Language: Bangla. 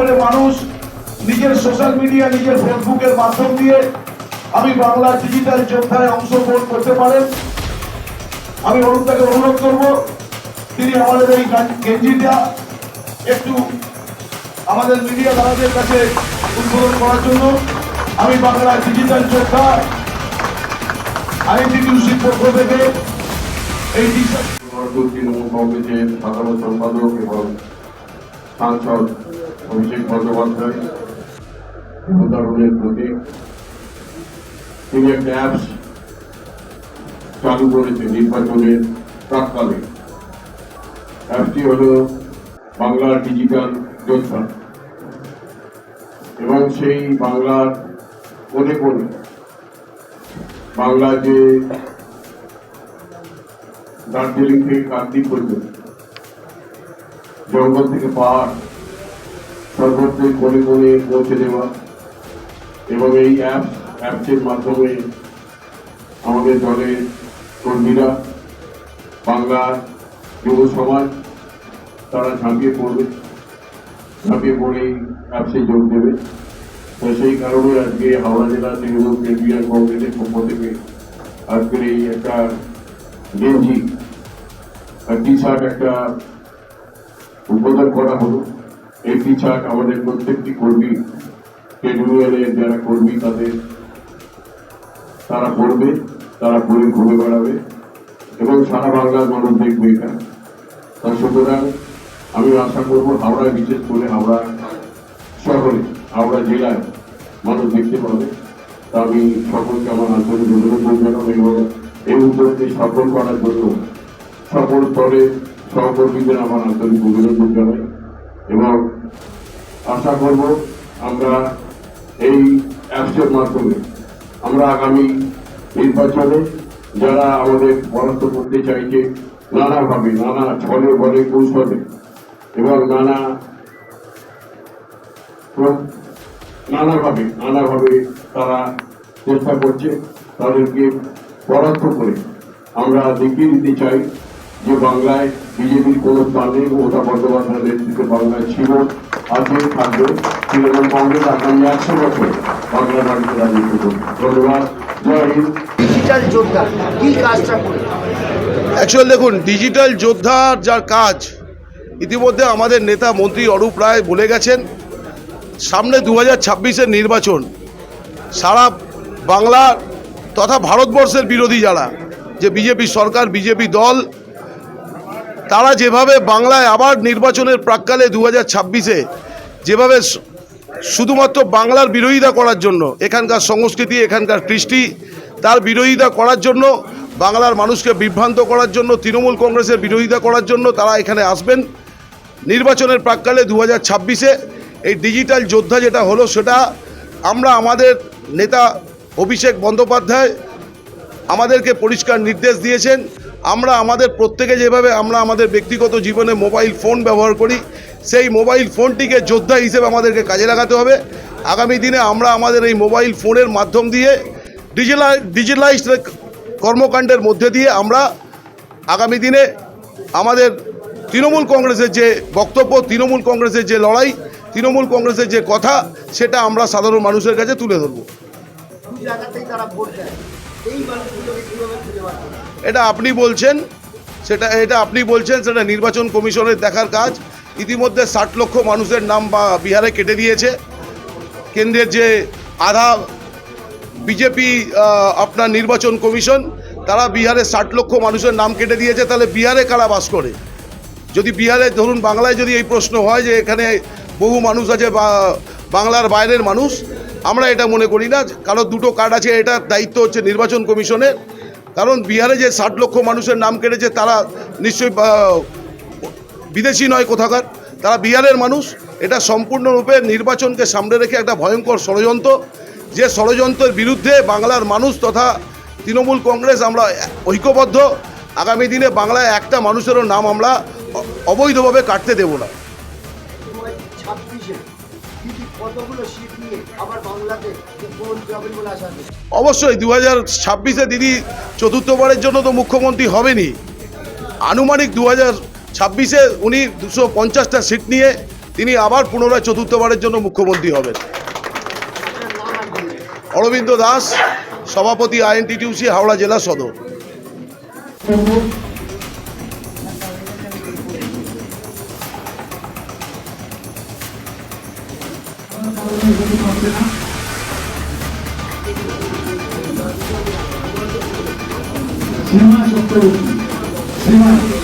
করে মানুষ নিজের সোশ্যাল মিডিয়া নিজের ফেসবুকের মাধ্যম দিয়ে আমি বাংলা ডিজিটাল যোদ্ধায় অংশগ্রহণ করতে পারেন। আমি অরুণদাকে অনুরোধ করব, তিনি আমাদের এই গেঞ্জিটা একটু আমাদের মিডিয়া দাদাদের কাছে উদ্বোধন করার জন্য। আমি বাংলা ডিজিটাল যোদ্ধা আইনটিটিউসির পক্ষ থেকে এই সাধারণ সম্পাদক এবং সাংসদ অভিষেক বন্দ্যোপাধ্যায় উদাহরণের প্রতীক তিনি একটা অ্যাপস চালু করেছে নির্বাচনের প্রাককালে। অ্যাপসটি হল বাংলার ডিজিটাল যোদ্ধা। এবং সেই বাংলার কোনে কোনে বাংলা যে দার্জিলিং থেকে কাকদ্বীপ পর্যন্ত, জঙ্গল থেকে পাহাড় সর্বত্রই কোণে কোণে পৌঁছে দেওয়া এবং এই অ্যাপ অ্যাপসের মাধ্যমে আমাদের দলের কর্মীরা বাংলার যুব সমাজ, তারা ঝাঁপিয়ে পড়বে, ঝাঁপিয়ে পড়েই অ্যাপসে যোগ দেবে। তো সেই কারণে আজকে হাওড়া জেলা তৃণমূল কেন্দ্রীয় কংগ্রেসের পক্ষ থেকে আজকের এই একটা গেঞ্জি টি শার্ট একটা উদ্বোধন করা হলো। টি শার্ট আমাদের প্রত্যেকটি কর্মী ট্রেড যারা কর্মী তাদের, তারা পড়বে, তারা পরে ঘুরে বেড়াবে এবং সারা বাংলার মানুষ দেখবে এটা। তা সুতরাং আমি আশা করব হাওড়ায় বিশেষ করে হাওড়া শহরে, হাওড়া জেলায় মানুষ দেখতে পাবে। তা আমি সকলকে আমার আন্তরিক অভিনন্দন জানাব এবং এই উদ্যোগকে সফল করার জন্য সকল স্তরে সহকর্মীদের আমার আন্তরিক অভিনন্দন জানাই। এবং আশা করব আমরা এই অ্যাপসের মাধ্যমে আমরা আগামী নির্বাচনে যারা আমাদের পরাস্ত করতে চাইছে নানাভাবে, নানা ছলে বলে, কৌশলে এবং নানা নানাভাবে নানাভাবে তারা চেষ্টা করছে তাদেরকে পরাস্ত করে আমরা দেখিয়ে দিতে চাই। যে বাংলায় বিজেপির কোনো স্থান মমতা বন্দ্যোপাধ্যায়ের নেতৃত্বে বাংলায় ছিল আছে থাকবে তৃণমূল কংগ্রেস আগামী একশো বছর বাংলা রাজ্যে রাজনীতি করবে ধন্যবাদ। জয় হিন্দ। ডিজিটাল যোদ্ধা কি কাজটা করে? অ্যাকচুয়াল দেখুন ডিজিটাল যোদ্ধার যার কাজ ইতিমধ্যে আমাদের নেতা মন্ত্রী অরূপ রায় বলে গেছেন সামনে দু হাজার ছাব্বিশের নির্বাচন সারা বাংলা তথা ভারতবর্ষের বিরোধী যারা যে বিজেপি সরকার বিজেপি দল তারা যেভাবে বাংলায় আবার নির্বাচনের প্রাককালে দু হাজার ছাব্বিশে যেভাবে শুধুমাত্র বাংলার বিরোধিতা করার জন্য, এখানকার সংস্কৃতি, এখানকার কৃষ্টি, তার বিরোধিতা করার জন্য, বাংলার মানুষকে বিভ্রান্ত করার জন্য, তৃণমূল কংগ্রেসের বিরোধিতা করার জন্য তারা এখানে আসবেন। নির্বাচনের প্রাককালে দু হাজার ছাব্বিশে এই ডিজিটাল যোদ্ধা যেটা হলো সেটা, আমরা আমাদের নেতা অভিষেক বন্দ্যোপাধ্যায় আমাদেরকে পরিষ্কার নির্দেশ দিয়েছেন। আমরা আমাদের প্রত্যেকে যেভাবে আমরা আমাদের ব্যক্তিগত জীবনে মোবাইল ফোন ব্যবহার করি, সেই মোবাইল ফোনটিকে যোদ্ধা হিসেবে আমাদেরকে কাজে লাগাতে হবে। আগামী দিনে আমরা আমাদের এই মোবাইল ফোনের মাধ্যম দিয়ে ডিজিটাল, ডিজিটালাইজড কর্মকাণ্ডের মধ্যে দিয়ে আমরা আগামী দিনে আমাদের তৃণমূল কংগ্রেসের যে বক্তব্য, তৃণমূল কংগ্রেসের যে লড়াই, তৃণমূল কংগ্রেসের যে কথা, সেটা আমরা সাধারণ মানুষের কাছে তুলে ধরবো। এটা আপনি বলছেন, সেটা, এটা আপনি বলছেন, সেটা নির্বাচন কমিশনের দেখার কাজ। ইতিমধ্যে ষাট লক্ষ মানুষের নাম বা বিহারে কেটে দিয়েছে। কেন্দ্রের যে আধা বিজেপি আপনার নির্বাচন কমিশন, তারা বিহারে ষাট লক্ষ মানুষের নাম কেটে দিয়েছে, তাহলে বিহারে কারা বাস করে? যদি বিহারে, ধরুন বাংলায় যদি এই প্রশ্ন হয় যে এখানে বহু মানুষ আছে বাংলার বাইরের মানুষ আমরা এটা মনে করি না কারও দুটো কার্ড আছে এটার দায়িত্ব হচ্ছে নির্বাচন কমিশনের কারণ বিহারে যে ষাট লক্ষ মানুষের নাম কেটেছে, তারা নিশ্চয়ই বিদেশি নয় কোথাকার, তারা বিহারের মানুষ। এটা সম্পূর্ণরূপে নির্বাচনকে সামনে রেখে একটা ভয়ঙ্কর ষড়যন্ত্র, যে ষড়যন্ত্রের বিরুদ্ধে বাংলার মানুষ তথা তৃণমূল কংগ্রেস আমরা ঐক্যবদ্ধ। আগামী দিনে বাংলায় একটা মানুষেরও নাম আমরা অবৈধভাবে কাটতে দেব না। অবশ্যই দু হাজার ছাব্বিশে দিদি চতুর্থবারের জন্য তো মুখ্যমন্ত্রী হবেনি আনুমানিক দু হাজার ছাব্বিশে উনি দুশো পঞ্চাশটা সিট নিয়ে তিনি আবার পুনরায় চতুর্থবারের জন্য মুখ্যমন্ত্রী হবেন। অরবিন্দ দাস, সভাপতি আইএনটিটিউসি, হাওড়া জেলা সদর। శ్రీనివాస్ శ్రీనివాస్